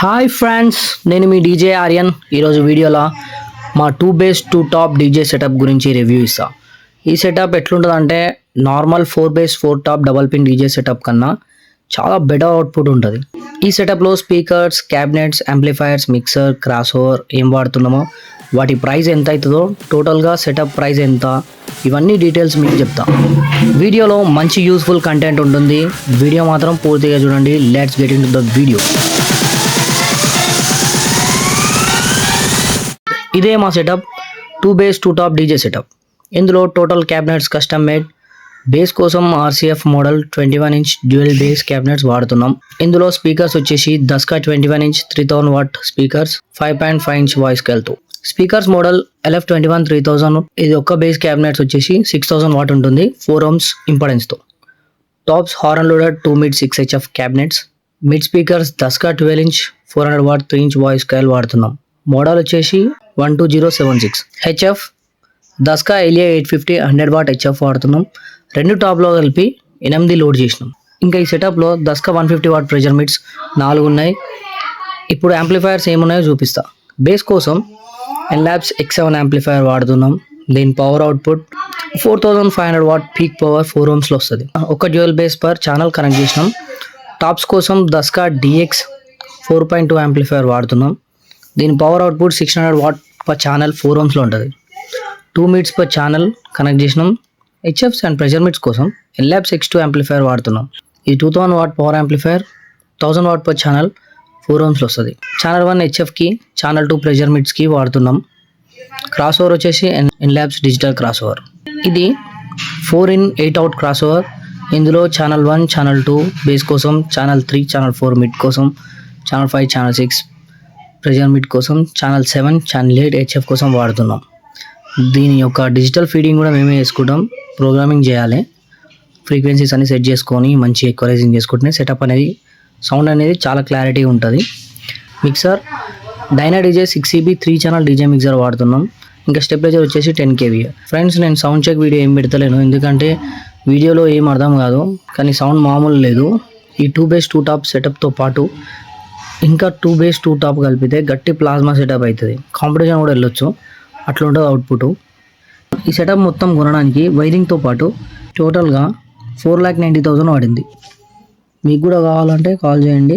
Hi friends నేను మీ DJ Aryan ఈరోజు వీడియోలో మా two bass two top DJ setup గురించి రివ్యూ ఇస్తా. ఈ సెటప్ ఎట్లుంటుందంటే normal four bass four top double pin DJ setup కన్నా చాలా బెటర్ అవుట్పుట్ ఉంటుంది. ఈ సెటప్లో speakers cabinets amplifiers mixer crossover ఏం వాడుతున్నామో వాటి ప్రైస్ ఎంత అవుతుందో టోటల్గా సెటప్ ప్రైస్ ఎంత ఇవన్నీ డీటెయిల్స్ మీకు చెప్తా. వీడియోలో మంచి యూస్ఫుల్ కంటెంట్ ఉంటుంది. వీడియో మాత్రం పూర్తిగా చూడండి. Let's get into the video ఇదే మా setup two bass two top DJ setup ఇందులో total cabinets custom made bass కోసం RCF model twenty one inch dual bass cabinets వాడుతున్నాం. ఇందులో స్పీకర్స్ వచ్చేసి దస్కా twenty one inch three thousand watt speakers five point five inch voice వెళ్తూ speakers model LF twenty one three thousand ఇది ఒక్క bass cabinets వచ్చేసి six thousand watt ఉంటుంది four Ohm's ఇంపార్టెన్స్తో tops horn loader two mid six HF cabinets mid speakers దస్కా twelve inch four hundred watt three inch voice coil వాడుతున్నాం. Model వచ్చేసి one two zero seven six HF దస్కా ఎలియా eight fifty hundred watt HF వాడుతున్నాం. రెండు టాప్లో కలిపి ఎనిమిది load చేసినాం. ఇంకా ఈ సెటప్లో దస్కా one fifty watt pressure mids నాలుగు ఉన్నాయి. ఇప్పుడు యాంప్లిఫైయర్స్ ఏమున్నాయో చూపిస్తా. బేస్ కోసం ఎన్లాబ్స్ ఎక్స్ సెవెన్ యాంప్లిఫైయర్ వాడుతున్నాం. దీని power output four thousand five hundred watt peak power four ఓమ్స్లో వస్తుంది. ఒక dual bass per channel connect చేసినాం. టాప్స్ కోసం దస్కా DX four point two amplifier వాడుతున్నాం. దీని power output six hundred watt per channel four ఓమ్స్లో ఉంటుంది. Two mids per channel connect చేసినాం. HFs and pressure meets కోసం ఎల్లాబ్స్ X two amplifier వాడుతున్నాం. ఇది two thousand watt power amplifier thousand watt per channel four ఓమ్స్లో వస్తుంది. Channel one హెచ్ఎఫ్కి channel two pressure మీట్స్కి వాడుతున్నాం. Crossover వచ్చేసి N N Labs digital crossover ఇది four in eight out crossover ఇందులో channel one channel two bass కోసం channel three channel four mid కోసం channel five channel six pressure mid కోసం channel seven channel eight HF కోసం వాడుతున్నాం. దీని యొక్క digital feeding కూడా మేమే వేసుకుంటాం ప్రోగ్రామింగ్ చేయాలి. ఫ్రీక్వెన్సీస్ అన్ని సెట్ చేసుకొని మంచి ఎక్వరైజింగ్ చేసుకుంటే సెటప్ అనేది సౌండ్ అనేది చాలా క్లారిటీ ఉంటుంది. Mixer డైనా DJ six EB three channel DJ mixer వాడుతున్నాం. ఇంకా స్టెప్లైజర్ వచ్చేసి టెన్ కేవీ ఫ్రెండ్స్ నేను సౌండ్ చెక్ వీడియో ఏం పెడతలేను. ఎందుకంటే వీడియోలో ఏం అర్థం కాదు. కానీ సౌండ్ మామూలు లేదు. ఈ టూ బేస్ టూ టాప్ సెటప్తో పాటు ఇంకా టూ బేస్ టూ టాప్ కలిపితే గట్టి ప్లాస్మా సెటప్ అవుతుంది కాంపిటీషన్ కూడా వెళ్ళొచ్చు. అట్లా ఉంటుంది అవుట్పుట్ ఈ సెటప్ మొత్తం కొనడానికి వైరింగ్తో పాటు టోటల్గా ఫోర్ ల్యాక్ నైంటీ థౌజండ్ పడింది మీకు కూడా కావాలంటే కాల్ చేయండి.